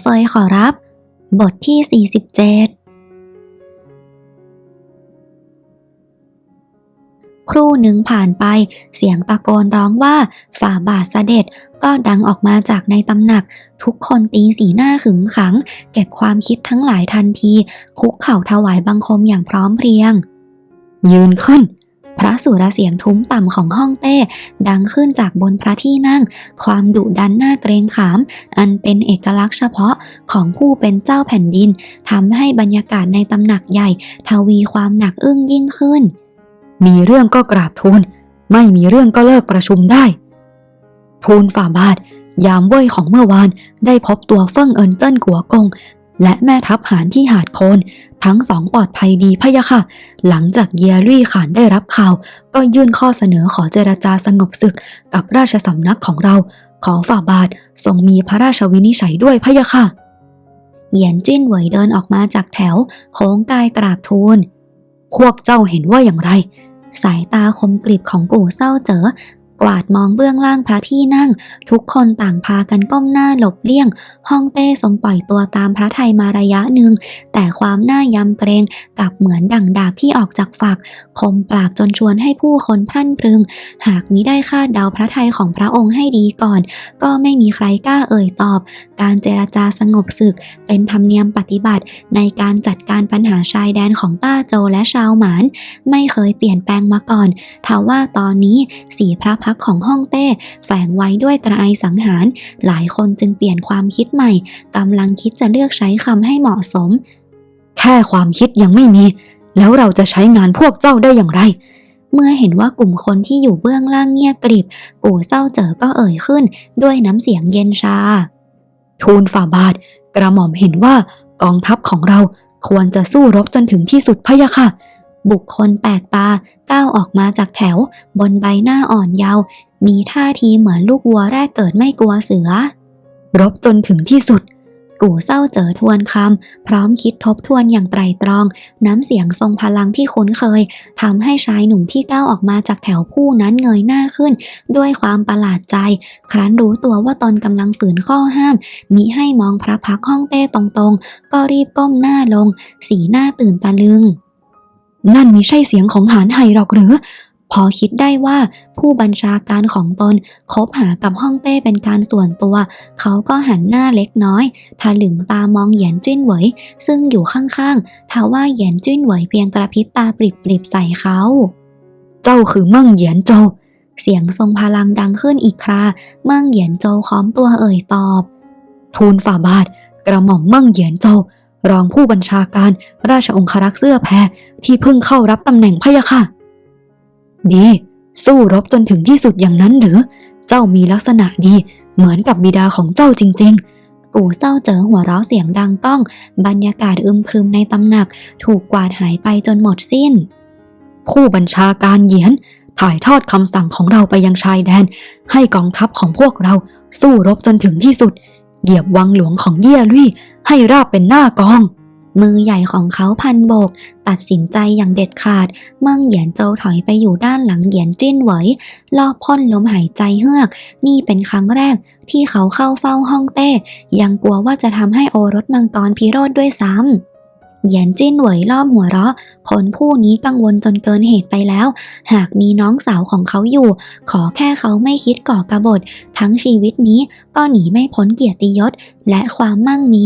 เฟยขอรับ บทที่ 47 ครู่หนึ่งผ่านไป เสียงตะโกนร้องว่า ฝ่าบาทเสด็จก็ดังออกมาจากในตำหนัก ทุกคนตีสีหน้าขึงขัง เก็บความคิดทั้งหลายทันที คุกเข่าถวายบังคมอย่างพร้อมเพรียง ยืนขึ้น พระสุรเสียงทุ้มต่ำของห้องเต้ดังขึ้นจากบนพระที่นั่ง ความดุดันหน่าเกรงขาม อันเป็นเอกลักษณ์เฉพาะของผู้เป็นเจ้าแผ่นดินทำให้บรรยากาศในตำหนักใหญ่ ทวีความหนักอึ้งยิ่งขึ้น มีเรื่องก็กราบทูลไม่มีเรื่องก็เลิกประชุมได้ ทูลฝ่าบาทยามเว่ยของเมื่อวานได้พบตัวเฟิ่งเอินเจิ้นกัวกง และแม่ทัพหานที่หาดโคน ทั้งสองปลอดภัยดีพะยะค่ะ หลังจากเยียรี่ขานได้รับข่าว ก็ยื่นข้อเสนอขอเจรจาสงบศึกกับราชสำนักของเรา ขอฝ่าบาททรงมีพระราชวินิจฉัยด้วยพะยะค่ะเหยียนจิ้นเหวยเดินออกมาจากแถวโค้งกายกราบทูล พวกเจ้าเห็นว่าอย่างไร สายตาคมกริบของกู่เศร้าเจอ กวาดมองเบื้องล่างพระที่นั่ง ทุกคนต่างพากันก้มหน้าหลบเลี่ยงห้องเต้ทรงปล่อยตัวตามพระไทยมาระยะหนึ่ง แต่ความน้ายำเกรงกลับเหมือนดั่งดาบที่ออกจากฝัก คมปราบจนชวนให้ผู้คนพรั่นพรึง หากมิได้คาดเดาพระไทยของพระองค์ให้ดีก่อน ก็ไม่มีใครกล้าเอ่ยตอบ การเจรจาสงบศึก เป็นธรรมเนียมปฏิบัติ ในการจัดการปัญหาชายแดนของต้าโจและชาวหมาน ไม่เคยเปลี่ยนแปลงมาก่อนทว่าตอนนี้สีพระพกของห้องเต้ แฝงไว้ด้วยกระไอสังหาร หลายคนจึงเปลี่ยนความคิดใหม่กำลังคิดจะเลือกใช้คำให้เหมาะสม แค่ความคิดยังไม่มี แล้วเราจะใช้งานพวกเจ้าได้อย่างไรเมื่อเห็นว่ากลุ่มคนที่อยู่เบื้องล่างเงียบกริบ กู่เศร้าเจอก็เอ่ยขึ้น ด้วยน้ำเสียงเย็นชา ทูลฝ่าบาท กระหม่อมเห็นว่ากองทัพของเราควรจะสู้รบจนถึงที่สุดพะยะค่ะ บุคคลแปลกตาก้าวออกมาจากแถว บนใบหน้าอ่อนเยาว์มีท่าทีเหมือนลูกวัวแรกเกิดไม่กลัวเสือ รบจนถึงที่สุด กู่เศร้าเจอทวนคำพร้อมคิดทบทวนอย่างไตรตรอง น้ำเสียงทรงพลังที่คุ้นเคยทำให้ชายหนุ่มที่ก้าวออกมาจากแถวผู้นั้นเงยหน้าขึ้น ด้วยความประหลาดใจ ครั้นรู้ตัวว่าตนกำลังฝืนข้อห้าม มิให้มองพระพักห้องเต้ตรงๆ ก็รีบก้มหน้าลง สีหน้าตื่นตะลึง นั่นมิใช่เสียงของหานไห่หรอกหรือ พอคิดได้ว่าผู้บัญชาการของตนคบหากับฮ่องเต้เป็นการส่วนตัว เขาก็หันหน้าเล็กน้อยทะลึงตามองเหยียนจิ้นเหวย ซึ่งอยู่ข้างๆทว่าเหยียนจิ้นเหวยเพียงกระพริบตาปริบๆใส่เขา เจ้าคือเมิ่งเหยียนโจวเสียงทรงพลังดังขึ้นอีกครา เมื่งเหยียนโจวค้อมตัวเอ่ยตอบ ทูลฝ่าบาท กระหม่อมเมิ่งเหยียนโจว รองผู้บัญชาการราชองครักษ์เสื้อแพรที่เพิ่งเข้ารับตำแหน่งพะยะค่ะ ดี สู้รบจนถึงที่สุดอย่างนั้นหรือ เจ้ามีลักษณะดี เหมือนกับบิดาของเจ้าจริง ๆ กูเศร้าเจอหัวเราะเสียงดังก้อง บรรยากาศอึมครึมในตำหนัก ถูกกวาดหายไปจนหมดสิ้น ผู้บัญชาการเหยียนถ่ายทอดคำสั่งของเราไปยังชายแดน ให้กองทัพของพวกเราสู้รบจนถึงที่สุด เหยียบวังหลวงของเยี่ยลี่ให้ราบเป็นหน้ากอง มือใหญ่ของเขาพันโบก ตัดสินใจอย่างเด็ดขาด เมื่งเหยียนโจถอยไปอยู่ด้านหลังเหยียนจิ้นไหวลอบพ่นลมหายใจเฮือก นี่เป็นครั้งแรกที่เขาเข้าเฝ้าห้องเต้ ยังกลัวว่าจะทำให้โอรสมังกรพิโรธด้วยซ้ำ เหยียนจิ้นเหวยล้อมหัวเราะ คนผู้นี้กังวลจนเกินเหตุไปแล้ว หากมีน้องสาวของเขาอยู่ ขอแค่เขาไม่คิดก่อกบฏ ทั้งชีวิตนี้ก็หนีไม่พ้นเกียรติยศและความมั่งมี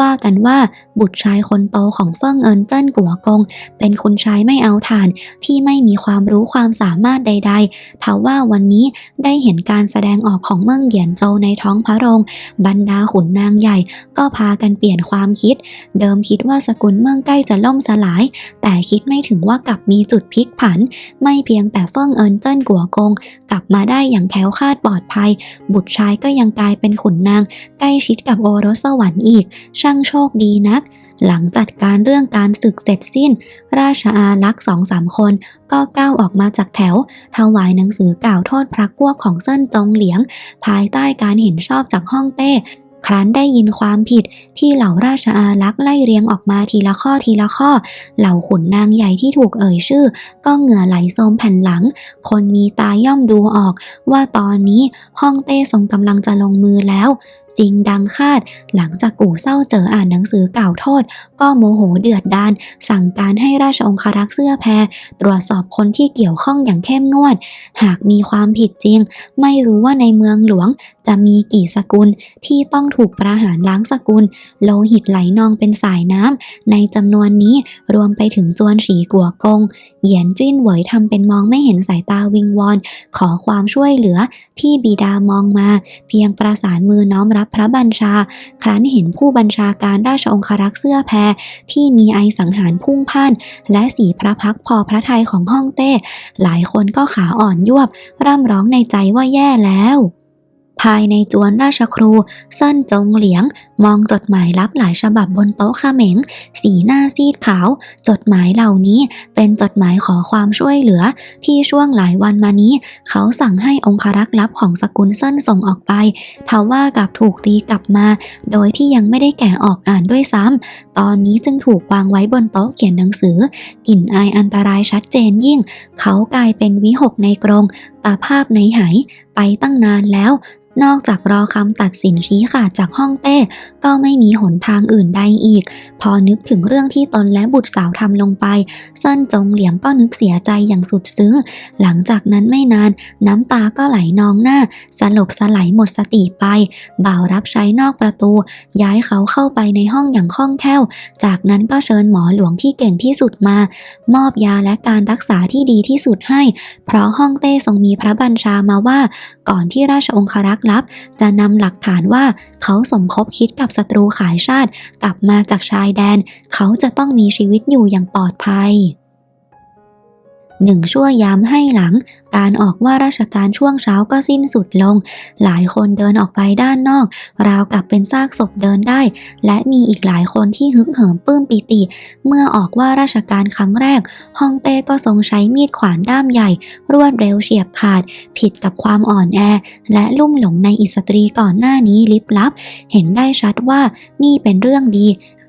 ว่ากันว่าบุตรชายคนโตของเฟิ่งเอินเจิ้นกัวกง เป็นคุณชายไม่เอาฐาน ที่ไม่มีความรู้ความสามารถใด ๆทว่าวันนี้ได้เห็นการแสดงออกของเมืองเหยียนโจในท้องพระโรง บรรดาขุนนางใหญ่ ก็พากันเปลี่ยนความคิด เดิมคิดว่าสกุลเมืองใกล้จะล่มสลาย แต่คิดไม่ถึงว่ากลับมีจุดพลิกผัน ไม่เพียงแต่เฟิ่งเอินเจิ้นกัวกง กลับมาได้อย่างแคล้วคลาดปลอดภัย บุตรชายก็ยังกลายเป็นขุนนาง ใกล้ชิดกับโอรสสวรรค์อีก ช่างโชคดีนัก หลังจัดการเรื่องการศึกเสร็จสิ้น ราชอาลักษ์สองสามคน ก็ก้าวออกมาจากแถว ถวายหนังสือกล่าวโทษพระกวบของเซินจงเหลียง ภายใต้การเห็นชอบจากห้องเต้ ครั้นได้ยินความผิดที่เหล่าราชอาลักษ์ไล่เรียงออกมาทีละข้อทีละข้อ เหล่าขุนนางใหญ่ที่ถูกเอ่ยชื่อ ก็เหงื่อไหลโซมแผ่นหลัง คนมีตาย่อมดูออก ว่าตอนนี้ห้องเต้ทรงกำลังจะลงมือแล้ว จริงดังคาด หลังจากกู่เศร้าเจออ่านหนังสือกล่าวโทษ ก็โมโหเดือดดาน สั่งการให้ราชองครักษ์เสื้อแพร ตรวจสอบคนที่เกี่ยวข้องอย่างเข้มงวด หากมีความผิดจริง ไม่รู้ว่าในเมืองหลวงจะมีกี่สกุลที่ต้องถูกประหารล้างสกุล โลหิตไหลนองเป็นสายน้ำในจำนวนนี้รวมไปถึงจวนฉีกัวกง เหยียนจิ้นเหวยทำเป็นมองไม่เห็นสายตาวิงวอน ขอความช่วยเหลือที่บิดามองมา เพียงประสานมือน้อมรับพระบัญชา ครั้นเห็นผู้บัญชาการราชองครักษ์เสื้อแพร ที่มีไอสังหารพุ่งพ่าน และสีพระพักพอพระทัยของฮ่องเต้ หลายคนก็ขาอ่อนยวบ ร่ำร้องในใจว่าแย่แล้ว ภายในจวนราชครูเส้นจงเหลียง มองจดหมายลับหลายฉบับบนโต๊ะขเขม็งสีหน้าซีดขาว จดหมายเหล่านี้เป็นจดหมายขอความช่วยเหลือ ที่ช่วงหลายวันมานี้ เขาสั่งให้องครักษ์ลับของสกุลเส้นส่งออกไปทว่ากับถูกตีกลับมา โดยที่ยังไม่ได้แกะออกอ่านด้วยซ้ำตอนนี้จึงถูกวางไว้บนโต๊ะเขียนหนังสือกลิ่นอายอันตรายชัดเจนยิ่ง เขากลายเป็นวิหกในกรงตาภาพในหายไปตั้งนานแล้ว นอกจากรอคำตัดสินชี้ขาดจากห้องเต้ ก็ไม่มีหนทางอื่นใดอีก พอนึกถึงเรื่องที่ตนและบุตรสาวทำลงไปเส้นจงเหลียงก็นึกเสียใจอย่างสุดซึ้ง หลังจากนั้นไม่นาน น้ำตาก็ไหลนองหน้า สลบสลายหมดสติไป บ่าวรับใช้นอกประตู ย้ายเขาเข้าไปในห้องอย่างคล่องแคล่ว จากนั้นก็เชิญหมอหลวงที่เก่งที่สุดมา มอบยาและการรักษาที่ดีที่สุดให้ เพราะห้องเต้ทรงมีพระบัญชามาว่า ก่อนที่ราชองครักษลับ จะนำหลักฐานว่าเขาสมคบคิดกับศัตรูขายชาติ กลับมาจากชายแดน เขาจะต้องมีชีวิตอยู่อย่างปลอดภัย หนึ่งชั่วยามให้หลัง การออกว่าราชการช่วงเช้าก็สิ้นสุดลง หลายคนเดินออกไปด้านนอก ราวกับเป็นซากศพเดินได้ และมีอีกหลายคนที่ฮึกเหิมปื้มปิติ เมื่อออกว่าราชการครั้งแรกฮ่องเต้ก็ทรงใช้มีดขวานด้ามใหญ่ รวดเร็วเฉียบขาด ผิดกับความอ่อนแอ และลุ่มหลงในอิสตรีก่อนหน้านี้ลิบลับ เห็นได้ชัดว่านี่เป็นเรื่องดี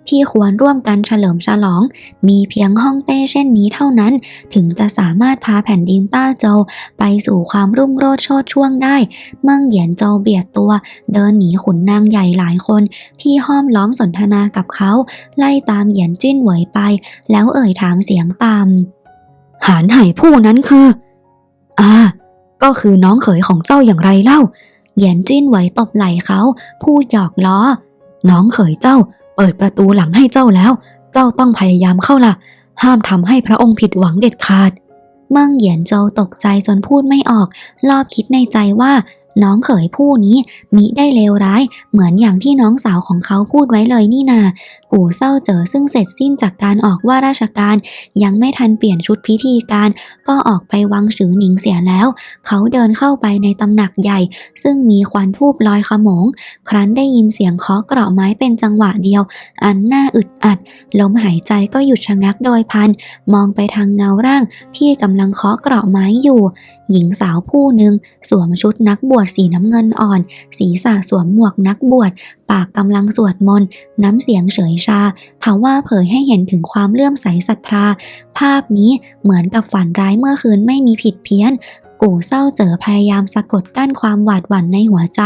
ที่ควรร่วมกันเฉลิมฉลอง มีเพียงฮ่องเต้เช่นนี้เท่านั้น ถึงจะสามารถพาแผ่นดินต้าโจวไปสู่ความรุ่งโรจน์โชดช่วงได้ เมืองเหยียนโจวเบียดตัว เดินหนีขุนนางใหญ่หลายคนที่ห้อมล้อมสนทนากับเขา ไล่ตามเหยียนจิ้นเหวยไป แล้วเอ่ยถามเสียงต่ำหานไห่ผู้นั้นคืออ่าก็คือน้องเขยของเจ้าอย่างไรเล่า เหยียนจิ้นเหวตบไหล่เขา พูดหยอกล้อ น้องเขยเจ้า เปิดประตูหลังให้เจ้าแล้ว เจ้าต้องพยายามเข้าล่ะ ห้ามทำให้พระองค์ผิดหวังเด็ดขาด เมิ่งเหยียนโจวตกใจจนพูดไม่ออก รอบคิดในใจว่า น้องเขยผู้นี้มิได้เลวร้าย เหมือนอย่างที่น้องสาวของเขาพูดไว้เลยนี่นา กูเศร้าเจอซึ่งเสร็จสิ้นจากการออกว่าราชการ ยังไม่ทันเปลี่ยนชุดพิธีการ ก็ออกไปวังฉือหนิงเสียแล้ว เขาเดินเข้าไปในตำหนักใหญ่ ซึ่งมีควันทูบลอยขโมง ครั้นได้ยินเสียงเคาะเกราะไม้เป็นจังหวะเดียว อันน่าอึดอัด ลมหายใจก็หยุดชะงักโดยพัน มองไปทางเงาร่างที่กำลังเคาะเกราะไม้อยู่หญิงสาวผู้หนึ่งสวมชุดนักบวชสีน้ำเงินอ่อน ศีรษะสวมหมวกนักบวช ปากกำลังสวดมนต์ น้ำเสียงเฉยชาทว่าเผยให้เห็นถึงความเลื่อมใสศรัทธา ภาพนี้เหมือนกับฝันร้ายเมื่อคืนไม่มีผิดเพี้ยนกู่เศร้าเจอพยายามสะกดกั้นความหวาดหวั่นในหัวใจ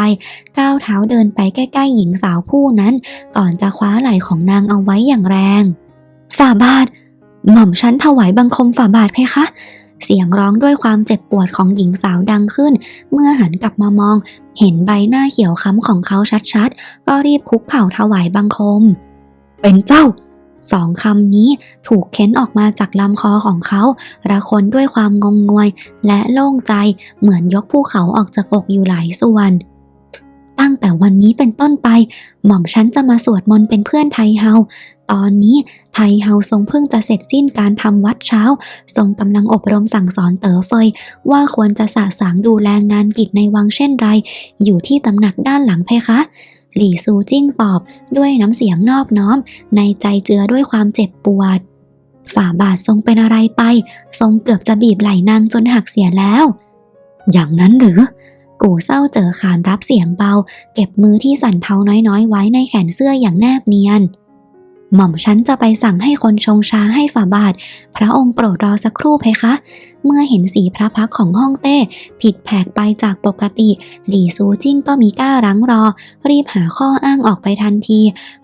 ก้าวเท้าเดินไปใกล้ๆหญิงสาวผู้นั้น ก่อนจะคว้าไหล่ของนางเอาไว้อย่างแรง ฝ่าบาท หม่อมฉันถวายบังคมฝ่าบาทเพคะ เสียงร้องด้วยความเจ็บปวดของหญิงสาวดังขึ้น เมื่อหันกลับมามอง เห็นใบหน้าเขียวค้ำของเขาชัดๆ ก็รีบคุกเข่าถวายบังคม เป็นเจ้า สองคำนี้ถูกเค้นออกมาจากลำคอของเขา ระคนด้วยความงงงวย และโล่งใจเหมือนยกภูเขาออกจากอกอยู่หลายส่วน ตั้งแต่วันนี้เป็นต้นไป หม่อมฉันจะมาสวดมนต์เป็นเพื่อนไทยเฮา ตอนนี้ไทเฮาทรงเพิ่งจะเสร็จสิ้นการทำวัดเช้า ทรงกำลังอบรมสั่งสอนเต๋อเฟย ว่าควรจะสะสางดูแลงานกิจในวังเช่นไร อยู่ที่ตำหนักด้านหลังเพคะ หลี่ซูจิ้งตอบด้วยน้ำเสียงนอบน้อม ในใจเจือด้วยความเจ็บปวด ฝ่าบาททรงเป็นอะไรไป ทรงเกือบจะบีบไหล่นางจนหักเสียแล้ว อย่างนั้นหรือกูเศร้าเจอขานรับเสียงเบา เก็บมือที่สั่นเทาน้อยๆ ไว้ในแขนเสื้ออย่างแนบเนียน หม่อมฉันจะไปสั่งให้คนชงชาให้ฝ่าบาท พระองค์โปรดรอสักครู่เพคะ เมื่อเห็นสีพระพักของฮ่องเต้ผิดแผกไปจากปกติ หลี่ซูจิ้งก็มีกล้ารั้งรอ รีบหาข้ออ้างออกไปทันที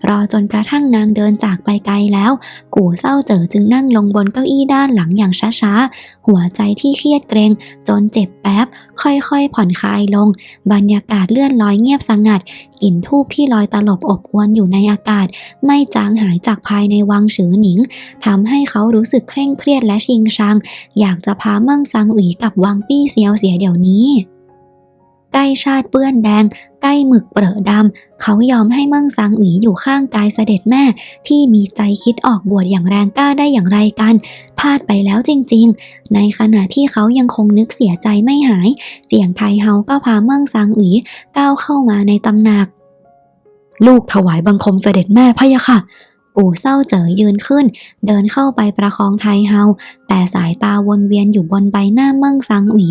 รอจนกระทั่งนางเดินจากไปไกลแล้ว กู่เศร้าเจอจึงนั่งลงบนเก้าอี้ด้านหลังอย่างช้าๆ หัวใจที่เครียดเกรง จนเจ็บแป๊บ ค่อยๆ ผ่อนคลายลง บรรยากาศเลื่อนลอยเงียบสงัดกลิ่นทูบที่ลอยตลบอบอวนอยู่ในอากาศ ไม่จางหายจากภายในวังฉือหนิงทำให้เขารู้สึกเคร่งเครียดและชิงชัง อยากจะพามิ่งซังอุ๋ยกลับวังปี้เซียวเสียเดี๋ยวนี้ ใกล้ชาติเปื้อนแดง ใกล้หมึกเปรอะดำ เขายอมให้เมิ่งซังอุ๋ยอยู่ข้างกายเสด็จแม่ ที่มีใจคิดออกบวชอย่างแรงกล้าได้อย่างไรกัน พลาดไปแล้วจริงๆ ในขณะที่เขายังคงนึกเสียใจไม่หายเจียงไทเฮาก็พาเมิ่งซังอุ๋ยก้าวเข้ามาในตำหนัก ลูกถวายบังคมเสด็จแม่พะยะค่ะ กู่เศร้าเจ๋อยืนขึ้น เดินเข้าไปประคองไทเฮา แต่สายตาวนเวียนอยู่บนใบหน้าเมิ่งซังอุ๋ย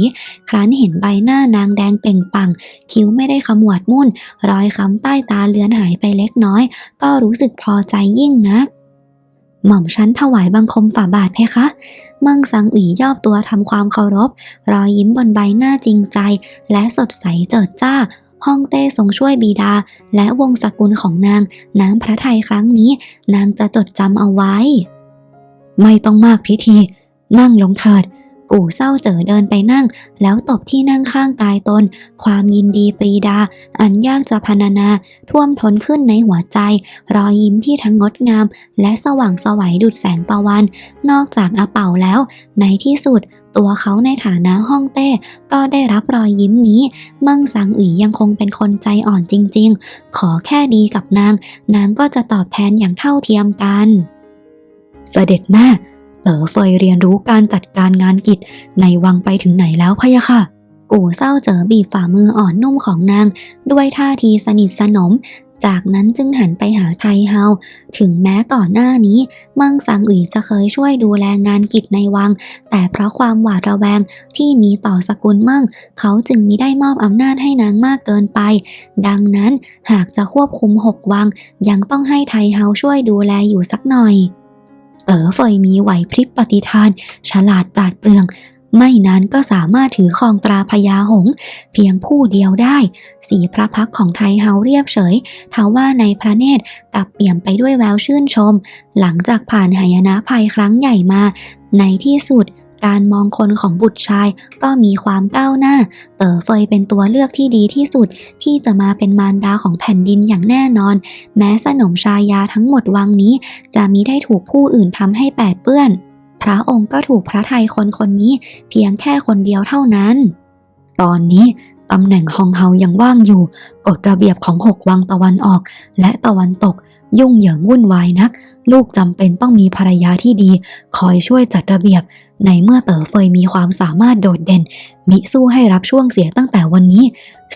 ครั้นเห็นใบหน้านางแดงเปล่งปัง คิ้วไม่ได้ขมวดมุ่น รอยค้ำใต้ตาเลือนหายไปเล็กน้อย ก็รู้สึกพอใจยิ่งนัก หม่อมชั้นถวายบังคมฝ่าบาทเพคะเมิ่งซังอุ๋ยย่อตัวทำความเคารพ รอยยิ้มบนใบหน้าจริงใจ และสดใสเจิดจ้า ฮ่องเต้ทรงช่วยบีดา และวงศกุลของนางน้ำพระทัยครั้งนี้ นางจะจดจำเอาไว้ ไม่ต้องมากพิธี นั่งลงเถิด กู่เศร้าเจอเดินไปนั่ง แล้วตบที่นั่งข้างกายตน ความยินดีปรีดา อันยากจะพรรณนา ท่วมท้นขึ้นในหัวใจ รอยยิ้มที่ทั้งงดงาม และสว่างสวัยดุจแสงตะวัน นอกจากอาเป่าแล้ว ในที่สุดตัวเขาในฐานะฮ่องเต้ ก็ได้รับรอยยิ้มนี้ เมิ่งสังอุ๋ยยังคงเป็นคนใจอ่อนจริงๆ ขอแค่ดีกับนาง นางก็จะตอบแทนอย่างเท่าเทียมกัน เสด็จแม่ เต๋อเฟยเรียนรู้การจัดการงานกิจในวังไปถึงไหนแล้วพะยะค่ะ กู่เศร้าเจอบีบฝ่ามืออ่อนนุ่มของนาง ด้วยท่าทีสนิทสนม จากนั้นจึงหันไปหาไทเฮา ถึงแม้ก่อนหน้านี้ มั่งสังอุ๋ยจะเคยช่วยดูแลงานกิจในวัง แต่เพราะความหวาดระแวงที่มีต่อสกุลมั่ง เขาจึงมิได้มอบอำนาจให้นางมากเกินไป ดังนั้นหากจะควบคุมหกวัง ยังต้องให้ไทเฮาช่วยดูแลอยู่สักหน่อย ต๋อเฟยมีไหวพริบปฏิทาน ฉลาดปราดเปรื่อง ไม่นานก็สามารถถือครองตราพญาหง เพียงผู้เดียวได้ สีพระพักของไทเฮาเรียบเฉยทว่าในพระเนตรกลับเปี่ยมไปด้วยแววชื่นชม หลังจากผ่านหายนะภัยครั้งใหญ่มา ในที่สุด การมองคนของบุตรชายก็มีความก้าวหน้า เต๋อเฟยเป็นตัวเลือกที่ดีที่สุด ที่จะมาเป็นมารดาของแผ่นดินอย่างแน่นอน แม้สนมชายาทั้งหมดวังนี้ จะมิได้ถูกผู้อื่นทำให้แปดเปื้อน พระองค์ก็ถูกพระทัยคนคนนี้ เพียงแค่คนเดียวเท่านั้น ตอนนี้ตำแหน่งฮองเฮายังว่างอยู่ กฎระเบียบของหกวังตะวันออกและตะวันตก ยุ่งเหยิงวุ่นวายนัก ลูกจำเป็นต้องมีภรรยาที่ดี คอยช่วยจัดระเบียบ ในเมื่อเต๋อเฟยมีความสามารถโดดเด่น มิสู้ให้รับช่วงเสียตั้งแต่วันนี้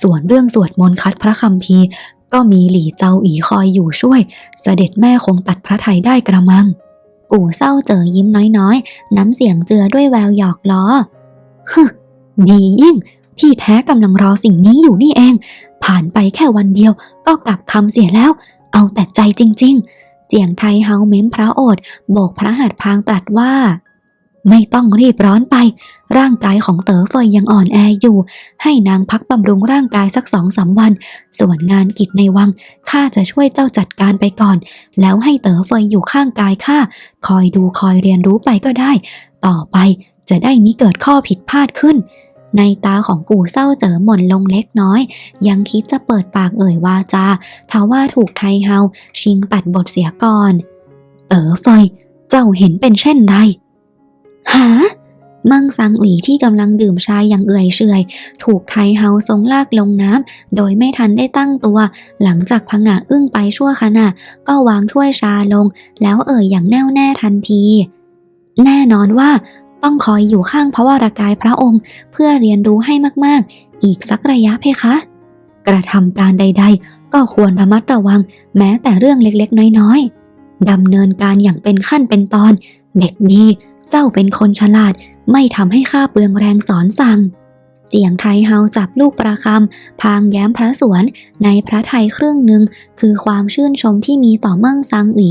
ส่วนเรื่องสวดมนต์คัดพระคัมภีก็มีหลี่เจ้าอีคอยอยู่ช่วย เสด็จแม่คงตัดพระไทยได้กระมัง กู่เศร้าเจอยิ้มน้อยๆ น้ำเสียงเจือด้วยแววหยอกล้อฮึดียิ่งที่แท้กำลังรอสิ่งนี้อยู่นี่เอง ผ่านไปแค่วันเดียวก็กลับคำเสียแล้ว เอาแต่ใจจริง ๆ เจียงไทเฮาเม้มพระโอษฐ์โบกพระหัตถ์พางตรัสว่า ไม่ต้องรีบร้อนไป ร่างกายของเต๋อเฟยยังอ่อนแออยู่ ให้นางพักบำรุงร่างกายสักสองสามวัน ส่วนงานกิจในวังข้าจะช่วยเจ้าจัดการไปก่อน แล้วให้เต๋อเฟยอยู่ข้างกายข้าคอยดูคอยเรียนรู้ไปก็ได้ ต่อไปจะได้มิเกิดข้อผิดพลาดขึ้น ในตาของกู่เศร้าเจอหม่นลงเล็กน้อย ยังคิดจะเปิดปากเอ่ยวาจาทว่าถูกไทเฮาชิงตัดบทเสียก่อนเต๋อเฟย เจ้าเห็นเป็นเช่นไรหามั่งซังอุ๋ยที่กำลังดื่มชายอย่างเอื่อยเฉยถูกไทเฮาทรงลากลงน้ำโดยไม่ทันได้ตั้งตัว หลังจากพังะอึ้งไปชั่วขณะ ก็วางถ้วยชาลง แล้วเอ่ยอย่างแน่วแน่ทันที แน่นอนว่า ต้องคอยอยู่ข้างพระวรากายพระองค์ เพื่อเรียนรู้ให้มากๆ อีกสักระยะเพคะ กระทำการใด ๆ ก็ควรระมัดระวัง แม้แต่เรื่องเล็กๆ น้อยๆดำเนินการอย่างเป็นขั้นเป็นตอน เด็กดี เจ้าเป็นคนฉลาด ไม่ทำให้ข้าเปลืองแรงสอนสั่ง เจียงไทยเฮาจับลูกประคำพางแย้มพระสวน ในพระไทยครึ่งหนึ่งคือความชื่นชมที่มีต่อเมิ่งซังหวี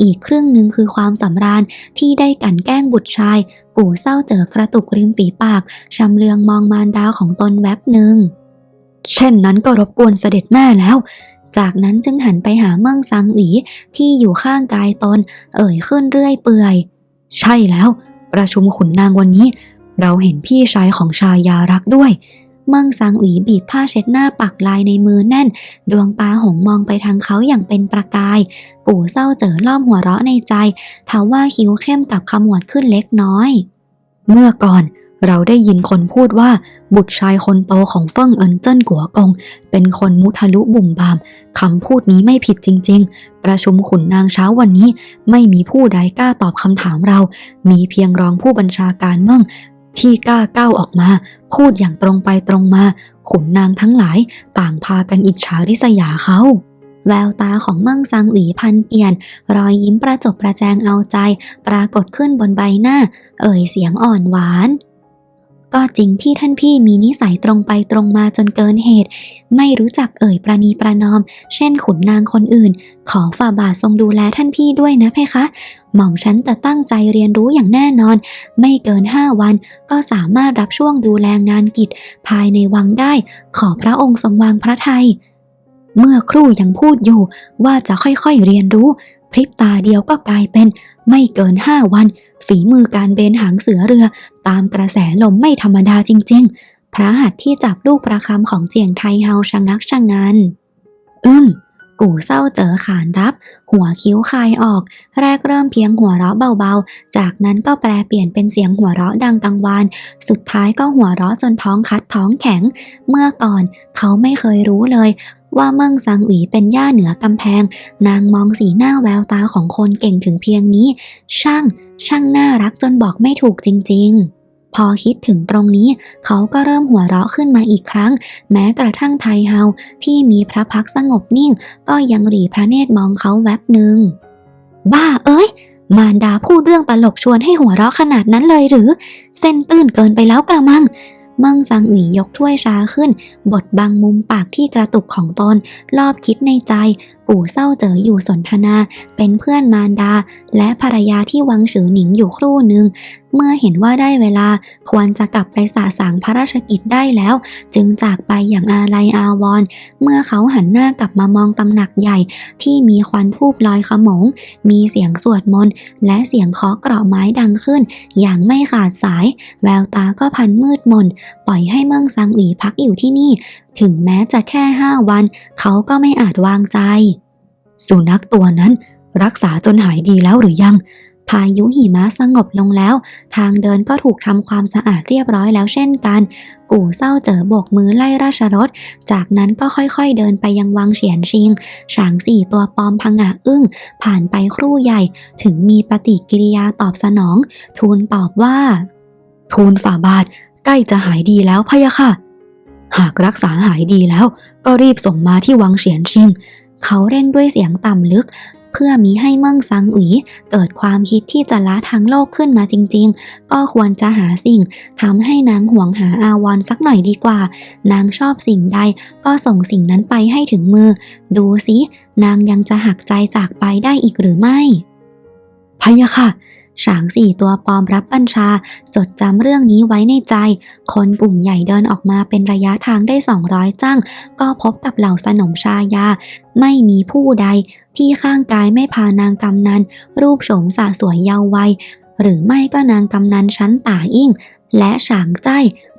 อีกครึ่งหนึ่งคือความสำราญที่ได้กันแกล้งบุตรชาย กู่เศร้าเจอกระตุกริมฝีปากชำเลืองมองมารดาวของตนแวบหนึ่ง เช่นนั้นก็รบกวนเสด็จแม่แล้วจากนั้นจึงหันไปหาเมิ่งซังหวีที่อยู่ข้างกายตน เอ่ยขึ้นเรื่อยเปื่อย ใช่แล้ว ประชุมขุนนางวันนี้ เราเห็นพี่ชายของชายารักด้วยเมิ่งซังหวีบีบผ้าเช็ดหน้าปักลายในมือแน่น ดวงตาหงมองไปทางเขาอย่างเป็นประกาย กู่เศร้าเจอล่อมหัวเราะในใจทว่าคิ้วเข้มกับขมวดขึ้นเล็กน้อย เมื่อก่อนเราได้ยินคนพูดว่า บุตรชายคนโตของเฟิ่งเอินเจิ้นกัวกง เป็นคนมุทะลุบุ่มบามคำพูดนี้ไม่ผิดจริง ๆ ประชุมขุนนางเช้าวันนี้ ไม่มีผู้ใดกล้าตอบคำถามเรา มีเพียงรองผู้บัญชาการเมือง ที่กล้าก้าวออกมา พูดอย่างตรงไปตรงมา ขุนนางทั้งหลายต่างพากันอิจฉาริษยาเขา แววตาของมั่งซังหวีพันเปลี่ยน รอยยิ้มประจบประแจงเอาใจ ปรากฏขึ้นบนใบหน้า เอ่ยเสียงอ่อนหวาน ก็จริงที่ท่านพี่มีนิสัยตรงไปตรงมาจนเกินเหตุ ไม่รู้จักเอ่ยประนีประนอม เช่นขุนนางคนอื่น ขอฝ่าบาททรงดูแลท่านพี่ด้วยนะเพคะ หม่อมฉันจะตั้งใจเรียนรู้อย่างแน่นอน ไม่เกินห้าวันก็สามารถรับช่วงดูแลงานกิจ ภายในวังได้ ขอพระองค์ทรงวางพระทัยเมื่อครู่ยังพูดอยู่ว่าจะค่อยๆเรียนรู้ พริบตาเดียวก็กลายเป็นไม่เกินห้าวัน ฝีมือการเบนหางเสือเรือ ตามกระแสลมไม่ธรรมดาจริง ๆ พระหัตถ์ที่จับลูกประคำของเจียงไทเฮาชะงักชะงันอึ้มกู่เศร้าเจอขานรับ หัวคิ้วคายออก แรกเริ่มเพียงหัวเราะเบาๆ จากนั้นก็แปลเปลี่ยนเป็นเสียงหัวเราะดังกังวาน สุดท้ายก็หัวเราะจนท้องคัดท้องแข็ง เมื่อก่อนเขาไม่เคยรู้เลย ว่าเมิ่งซังหวีเป็นย่าเหนือกำแพง นางมองสีหน้าแววตาของคนเก่งถึงเพียงนี้ ช่าง ช่างน่ารักจนบอกไม่ถูกจริง ๆพอคิดถึงตรงนี้ เขาก็เริ่มหัวเราะขึ้นมาอีกครั้ง แม้กระทั่งไทเฮาที่มีพระพักสงบนิ่ง ก็ยังหรีพระเนตรมองเขาแวบหนึ่ง บ้าเอ้ย มารดาพูดเรื่องตลกชวนให้หัวเราะขนาดนั้นเลยหรือ เส้นตื้นเกินไปแล้วกระมัง มั่งซังหวียกถ้วยชาขึ้น บดบังมุมปากที่กระตุกของตน รอบคิดในใจ กู่เศร้าเจออยู่สนทนา เป็นเพื่อนมารดา และภรรยาที่วังฉือหนิงอยู่ครู่หนึ่งเมื่อเห็นว่าได้เวลาควรจะกลับไปสาสางพระราชกิจได้แล้ว จึงจากไปอย่างอาลัยอาวรณ์เมื่อเขาหันหน้ากลับมามองตำหนักใหญ่ ที่มีควันทูบลอยขมง มีเสียงสวดมนต์และเสียงเคาะเกราะไม้ดังขึ้น อย่างไม่ขาดสาย แววตาก็พันมืดมน ปล่อยให้เมืองซังหวีพักอยู่ที่นี่ ถึงแม้จะแค่ห้าวัน เขาก็ไม่อาจวางใจ สุนัขตัวนั้น รักษาจนหายดีแล้วหรือยัง พายุหิมะสงบลงแล้ว ทางเดินก็ถูกทำความสะอาดเรียบร้อยแล้วเช่นกัน กู่เศร้าเจอโบกมือไล่ราชรถ จากนั้นก็ค่อยๆเดินไปยังวังเฉียนชิงฉางสี่ตัวปลอมพังงะอึ้ง ผ่านไปครู่ใหญ่ ถึงมีปฏิกิริยาตอบสนอง ทูลตอบว่า ทูลฝ่าบาท ใกล้จะหายดีแล้วพะยะค่ะ หากรักษาหายดีแล้ว ก็รีบส่งมาที่วังเฉียนชิงเขาเร่งด้วยเสียงต่ำลึก เพื่อมีให้เมิ่งซังอุ๋ยเกิดความคิดที่จะละทางโลกขึ้นมาจริง ๆ ก็ควรจะหาสิ่งทำให้นางห่วงหาอาวรสักหน่อยดีกว่า นางชอบสิ่งใดก็ส่งสิ่งนั้นไปให้ถึงมือ ดูสินางยังจะหักใจจากไปได้อีกหรือไม่พะยะค่ะฉางสี่ตัวปลอมรับบัญชา จดจำเรื่องนี้ไว้ในใจ คนกลุ่มใหญ่เดินออกมาเป็นระยะทางได้ 200 จ้างก็พบกับเหล่าสนมชายา ไม่มีผู้ใด ที่ข้างกายไม่พานางกำนัน รูปโฉมสะสวยเยาว์วัย หรือไม่ก็นางกำนันชั้นต่าอิ่ง และฉางใจ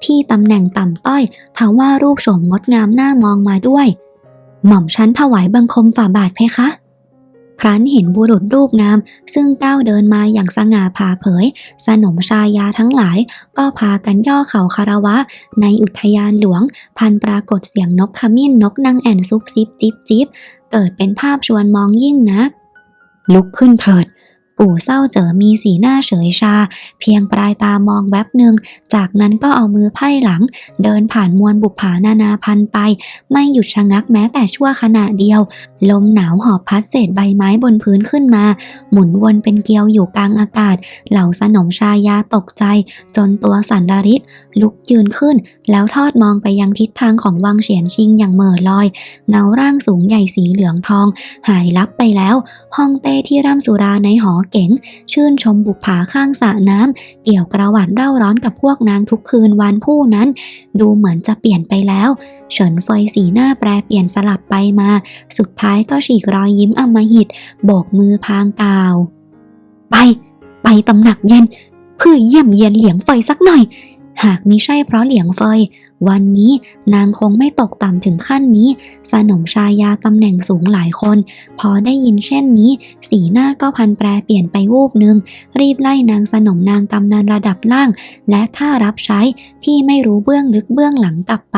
ที่ตำแหน่งต่ำต้อยทว่ารูปโฉมงดงามน่ามองมาด้วย หม่อมชั้นถวายบังคมฝ่าบาทเพคะ ครั้นเห็นบุรุษรูปงาม ซึ่งก้าวเดินมาอย่างสง่าผ่าเผย สนมชายาทั้งหลาย ก็พากันย่อเข่าคารวะ ในอุทยานหลวง พันปรากฏเสียงนกขมิ้นนกนางแอ่นซุบซิบจิบจิบเกิดเป็นภาพชวนมองยิ่งนัก ลุกขึ้นเถิด กู่เศร้าเจอมีสีหน้าเฉยชา เพียงปลายตามองแวบหนึ่ง จากนั้นก็เอามือไพ่หลัง เดินผ่านมวลบุปผานานาพันไป ไม่หยุดชะงักแม้แต่ชั่วขณะเดียว ลมหนาวหอบพัดเศษใบไม้บนพื้นขึ้นมา หมุนวนเป็นเกลียวอยู่กลางอากาศ เหล่าสนมชายาตกใจ จนตัวสันดาริกลุกยืนขึ้น แล้วทอดมองไปยังทิศทางของวังเฉียนชิงอย่างเหม่อลอย เงาร่างสูงใหญ่สีเหลืองทอง หายลับไปแล้ว ห้องเต้ที่ร่ำสุราในหอเก๋ง ชื่นชมบุปผาข้างสระน้ำ เกี่ยวกระหวัดเร่าร้อนกับพวกนางทุกคืนวันผู้นั้น ดูเหมือนจะเปลี่ยนไปแล้วเฉินเฟยสีหน้าแปรเปลี่ยนสลับไปมา สุดท้ายก็ฉีกรอยยิ้มอมหิต โบกมือพางกล่าว ไป ไปตำหนักเย็น เพื่อเยี่ยมเยียนเหลียงเฟยสักหน่อย หากมิใช่เพราะเหลียงเฟย วันนี้นางคงไม่ตกต่ำถึงขั้นนี้ สนมชายาตำแหน่งสูงหลายคน พอได้ยินเช่นนี้ สีหน้าก็พันแปรเปลี่ยนไปวูบหนึ่ง รีบไล่นางสนมนางกำนันระดับล่าง และข้ารับใช้ที่ไม่รู้เบื้องลึกเบื้องหลังกลับไป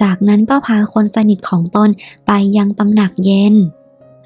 จากนั้นก็พาคนสนิทของตนไปยังตำหนักเย็น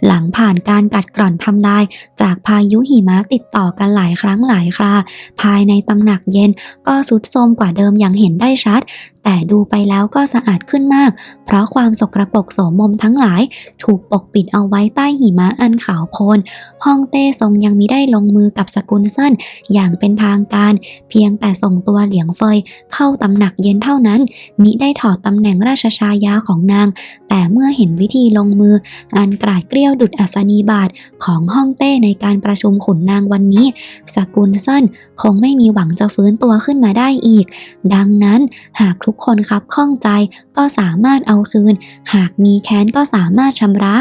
หลังผ่านการกัดกร่อนทำลาย จากพายุหิมะติดต่อกันหลายครั้งหลายครา ภายในตำหนักเย็นก็สุดโทรมกว่าเดิมอย่างเห็นได้ชัด แต่ดูไปแล้วก็สะอาดขึ้นมาก เพราะความสกรปรกโสมมทั้งหลาย ถูกปกปิดเอาไว้ใต้หิมะอันขาวโพลนฮ่องเต้ทรงยังมิได้ลงมือกับสกุลเซินอย่างเป็นทางการ เพียงแต่ส่งตัวเหลียงเฟยเข้าตำหนักเย็นเท่านั้น มิได้ถอดตำแหน่งราชชายาของนาง แต่เมื่อเห็นวิธีลงมือ อันกราดเกลี้ยวดุดอัศนีบาทของฮ่องเต้ในการประชุมขุนนางวันนี้ สกุลเซินคงไม่มีหวังจะฟื้นตัวขึ้นมาได้อีก ดังนั้นหากทุกคนครับข้องใจก็สามารถเอาคืน หากมีแค้นก็สามารถชำระ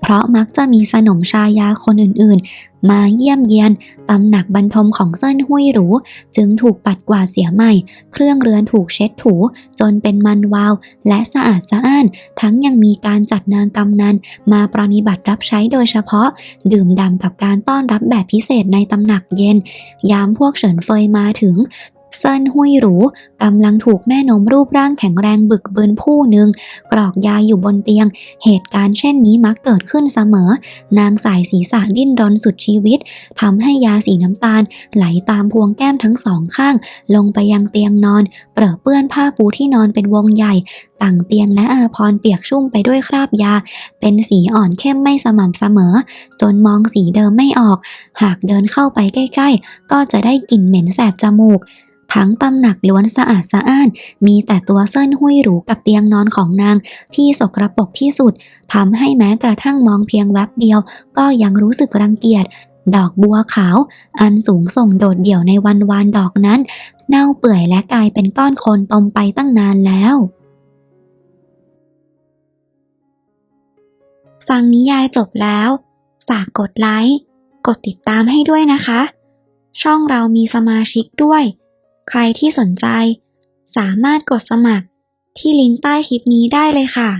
เพราะมักจะมีสนมชายาคนอื่นๆ มาเยี่ยมเยียนตำหนักบรรทมของเซินหุยหรู จึงถูกปัดกวาดเสียใหม่ เครื่องเรือนถูกเช็ดถู จนเป็นมันวาว และสะอาดสะอ้าน ทั้งยังมีการจัดนางกำนันมาปรนิบัติรับใช้โดยเฉพาะ ดื่มด่ำกับการต้อนรับแบบพิเศษในตำหนักเย็น ยามพวกเฉินเฟยมาถึง ซินหุยหรูกำลังถูกแม่นมรูปร่างแข็งแรงบึกบืนผู้หนึ่ง กรอกยาอยู่บนเตียง เหตุการณ์เช่นนี้มักเกิดขึ้นเสมอ นางสายศีรษะดิ้นรนสุดชีวิตทำให้ยาสีน้ำตาล ไหลตามพวงแก้มทั้งสองข้าง ลงไปยังเตียงนอน เปรอะเปื้อนผ้าปูที่นอนเป็นวงใหญ่ต่างเตียงและอาพรเปียกชุ่มไปด้วยคราบยา เป็นสีอ่อนเข้มไม่สม่ำเสมอ จนมองสีเดิมไม่ออก หากเดินเข้าไปใกล้ ๆ ก็จะได้กลิ่นเหม็นแสบจมูกทั้งตำหนักล้วนสะอาดสะอ้าน มีแต่ตัวเส้นหุ้ยหรูกับเตียงนอนของนาง ที่สกรปรกที่สุดทำให้แม้กระทั่งมองเพียงแวบเดียว ก็ยังรู้สึกรังเกียจ ดอกบัวขาว อันสูงส่งโดดเดี่ยวในวันวานดอกนั้น เน่าเปื่อยและกลายเป็นก้อนโคลนตมไปตั้งนานแล้วฟังนิยายจบแล้ว ฝากกดไลค์ กดติดตามให้ด้วยนะคะ ช่องเรามีสมาชิกด้วย ใครที่สนใจ สามารถกดสมัครที่ลิงก์ใต้คลิปนี้ได้เลยค่ะ